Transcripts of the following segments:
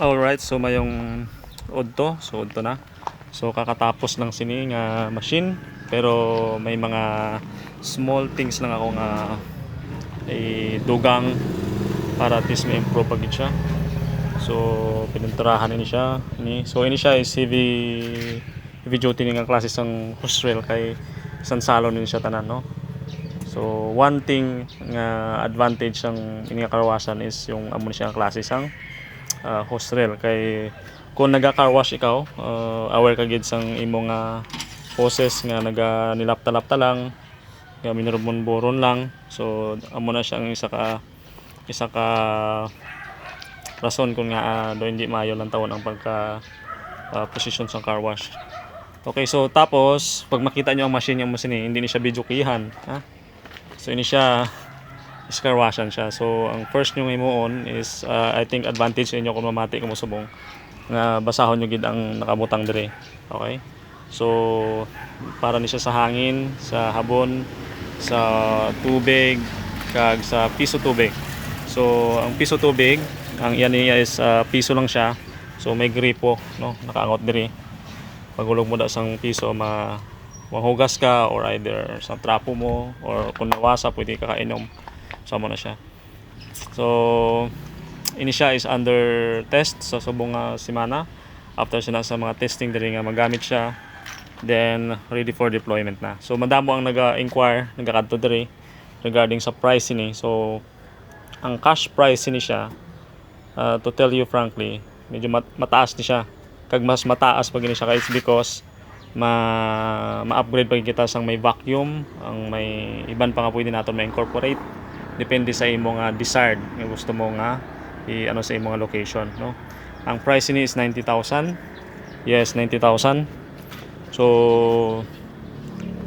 Alright, so mayong udto, so udto na. So kakatapos ng sini nga machine pero may mga small things lang ako nga eh, dugang para at least ma-improve pag siya. So pininturahan ini siya ini. So ini siya is heavy heavy duty nga klase sang hose rail kay isang salon ini siya tanan no. So one thing nga advantage ng ini karawasan is yung amo ni siya klase sang uh, hose rail kay kung naga-car wash ikaw uh, aware ka gid sang imong nga hoses nga naga nilapta-lapta lang nga minurumon boron lang. So amo na siya ang isa ka isa ka rason kung nga uh, do hindi maayo lang tawon ang pagka uh, position sa car wash. Okay so tapos pag makita nyo ang machine yung machine hindi ni siya bijukihan ha? So ini siya is car washan siya. So, ang first nyo on is, uh, I think, advantage ninyo kung mamati ka mo subong nga basahon nyo gid ang nakabutang dire. Okay? So, para ni siya sa hangin, sa habon, sa tubig, kag sa piso tubig. So, ang piso tubig, ang iyan niya is uh, piso lang siya. So, may gripo, no? Nakaangot dire. Pagulog mo da sang piso, ma mahugas ka or either sa trapo mo or kung nawasa pwede ka kainom sama na siya. So, ini siya is under test sa subong nga semana. After siya na sa mga testing diri nga magamit siya, then ready for deployment na. So, madamo ang naga-inquire, nagakadto diri regarding sa price ini. So, ang cash price ini siya, uh, to tell you frankly, medyo mat- mataas ni siya. Kag mas mataas pag ini siya it's because ma ma-upgrade pag kita sang may vacuum, ang may iban pa nga pwede naton ma-incorporate depende sa imo nga desired. Nga gusto mo nga i ano sa imo nga location no? Ang price ni is 90,000 yes 90,000 so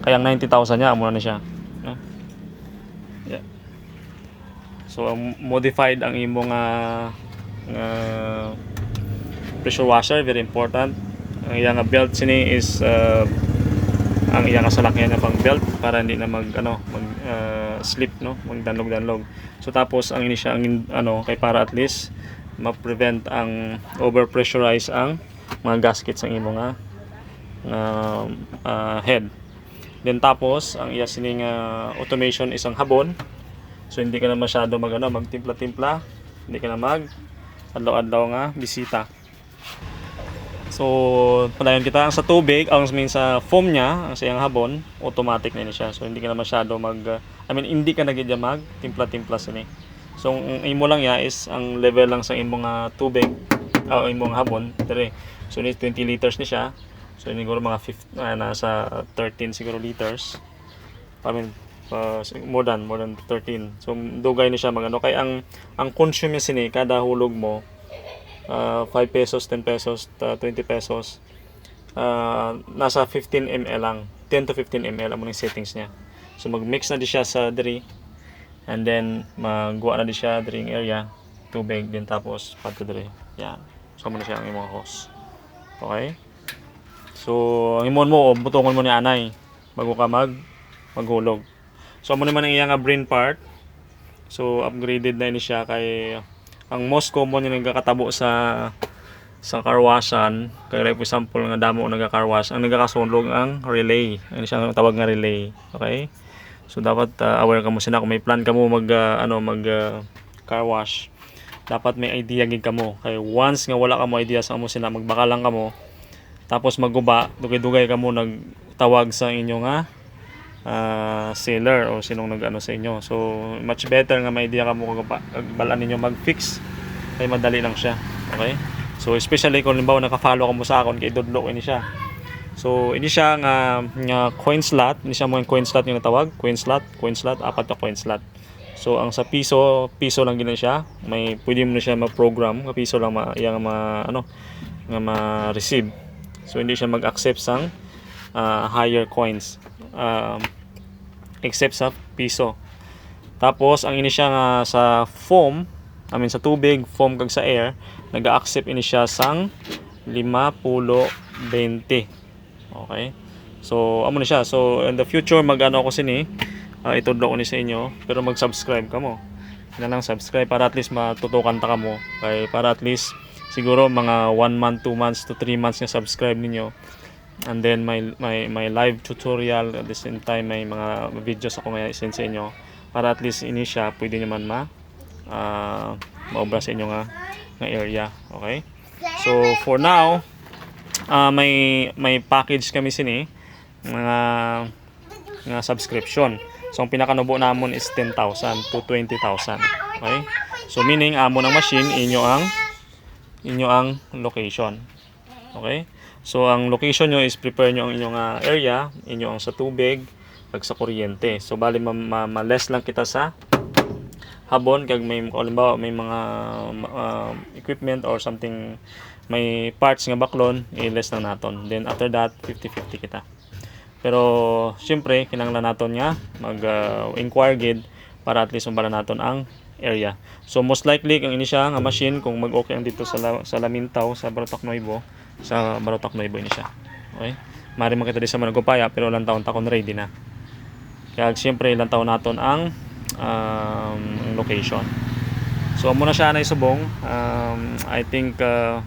kayang 90,000 niya amo na siya no? Yeah. So ang modified ang imo nga nga pressure washer very important. Ang iyang belt sini is uh, ang iyang kasalakyan na pang belt para hindi na mag ano mag uh, slip no? Magdanlog danlog so tapos ang ini siya ang ano kay para at least ma-prevent ang overpressurize ang mga gaskets ang imo nga nga uh, head. Then tapos ang iya sini nga automation isang habon. So hindi ka na masyado mag ano magtimpla-timpla. Hindi ka na mag adlaw-adlaw nga bisita So, padayon kita ang sa tubig, ang mean sa foam niya, ang sa iyang habon, automatic na ni siya. So, hindi ka na masyado mag uh, I mean, hindi ka na gid mag timpla-timpla sini. So, ang imo lang ya is ang level lang sa imong nga tubig o imong habon dire. So, ni 20 liters ni siya. So, siguro mga 50 ah, nasa 13 siguro liters. I mean, uh, more than more than 13. So, dugay ni siya magano kay ang ang consume niya sini kada hulog mo uh, 5 pesos, 10 pesos, uh, 20 pesos. Uh, nasa 15 ml lang. 10 to 15 ml ang mga settings niya. So mag-mix na di siya sa diri. And then magwa na di siya diri ang area. Tubig din tapos padto diri. Yan. So mo na siya ang imong hose. Okay? So ang imon mo butongon mo ni anay bago ka mag maghulog. So amo naman ang iyang brain part. So upgraded na ini siya kay ang most common yung nagkakatabo sa sa car washan kaya for example nga damo nagka car wash ang nagkakasulog ang relay. Ano siya tawag nga relay. Okay? So dapat uh, aware ka mo sina kung may plan ka mo mag uh, ano mag uh, car wash. Dapat may idea gid ka mo. Kay once nga wala ka mo idea sa amo sina magbaka lang ka mo tapos maguba dugay-dugay ka mo nagtawag sa inyo nga uh, seller o sinong nag-ano sa inyo. So, much better nga may idea ka mo kung balaan ninyo mag-fix kay madali lang siya. Okay? So, especially kung limbawa naka-follow ka mo sa akon kay Dodlo ini siya. So, ini siya nga, nga coin slot, ini siya mo yung coin slot yung natawag, coin slot, coin slot, apat na coin slot. So, ang sa piso, piso lang gina siya. May pwede mo na siya ma-program, piso lang ma, iya nga ma, ano, nga ma-receive. So, hindi siya mag-accept sang uh, higher coins. Um, except sa piso. Tapos ang ini siya nga sa foam, I mean sa tubig, foam kag sa air, nag-accept ini siya sang 50 20. Okay? So amo na siya. So in the future magano ako sini, uh, itudlo ko ni sa inyo, pero mag-subscribe ka mo. Na lang subscribe para at least matutukan ta ka mo. Kay para at least siguro mga 1 month, 2 months to 3 months nga subscribe ninyo. And then my my my live tutorial at the same time may mga videos ako nga send sa inyo para at least ini siya pwede nyo man ma uh, maobra sa inyo nga nga area. Okay? So for now, ah may may package kami sini mga nga subscription. So ang pinakanubo namon is 10,000 to 20,000. Okay? So meaning amo ng machine inyo ang inyo ang location. Okay? So ang location nyo is prepare nyo ang inyong ah, area, inyo ang sa tubig, kag sa kuryente. So bali ma, ma, lang kita sa habon kag may halimbawa may mga ah, equipment or something may parts nga baklon i-less lang naton. Then after that 50-50 kita. Pero syempre kinahanglan naton nga mag ah, inquire gid para at least mabala naton ang area. So most likely kung ini siya nga machine kung mag-okay ang dito sa la, sa Lamintaw sa Barotac Nuevo sa Barotac Nuevo ini siya. Okay? Mari makita di sa Managopaya pero ilang taon ta kon ready na. Kaya siyempre ilang taon naton ang um, location. So muna siya na isubong. Um, I think uh,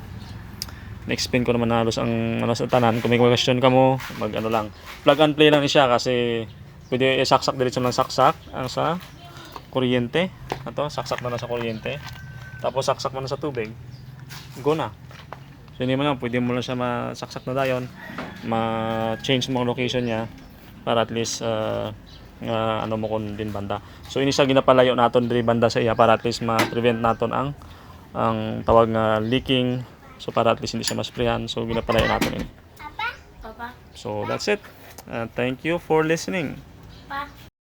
na-explain ko naman na halos ang ano sa tanan. Kung may question ka mo, mag ano lang. Plug and play lang siya kasi pwede isaksak diretso lang saksak ang sa kuryente. Ato, saksak mo na sa kuryente. Tapos saksak mo na sa tubig. Go na. So hindi mo lang, pwede mo lang siya masaksak na dayon, ma-change mo ang location niya para at least uh, nga ano mo kun din banda. So ini ginapalayo naton diri banda sa iya para at least ma-prevent naton ang ang tawag nga leaking. So para at least hindi siya masprayan. So ginapalayo naton ini. Papa? So that's it. Uh, thank you for listening.